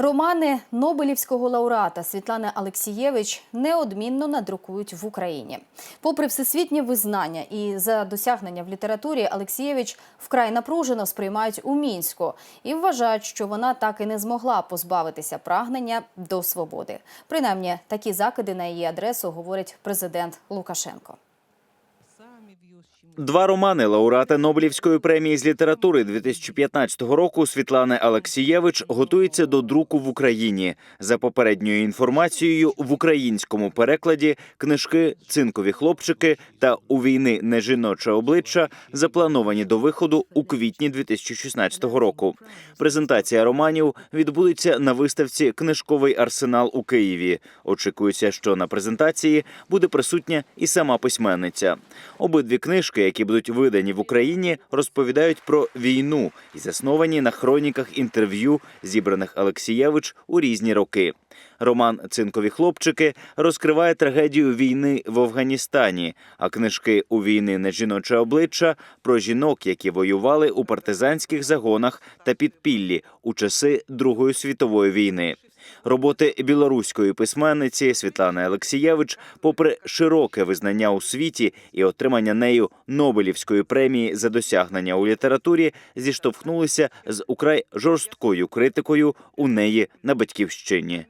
Романи Нобелівського лауреата Світлани Алексієвич неодмінно надрукують в Україні. Попри всесвітнє визнання і за досягнення в літературі, Алексієвич вкрай напружено сприймають у мінську і вважають, що вона так і не змогла позбавитися прагнення до свободи. Принаймні, такі закиди на її адресу говорить президент Лукашенко. Два романи лауреата Нобелівської премії з літератури 2015 року Світлани Алексієвич готується до друку в Україні. За попередньою інформацією, в українському перекладі книжки Цинкові хлопчики та У війни не жіноче обличчя заплановані до виходу у квітні 2016 року. Презентація романів відбудеться на виставці Книжковий арсенал у Києві. Очікується, що на презентації буде присутня і сама письменниця. Обидві книжки, які будуть видані в Україні, розповідають про війну і засновані на хроніках інтерв'ю, зібраних Алексієвич у різні роки. Роман Цинкові хлопчики розкриває трагедію війни в Афганістані, а книжки у війни на жіноче обличчя про жінок, які воювали у партизанських загонах та підпіллі у часи Другої світової війни. Роботи білоруської письменниці Світлани Алексієвич, попри широке визнання у світі і отримання нею Нобелівської премії за досягнення у літературі, зіштовхнулися з украй жорсткою критикою у неї на батьківщині.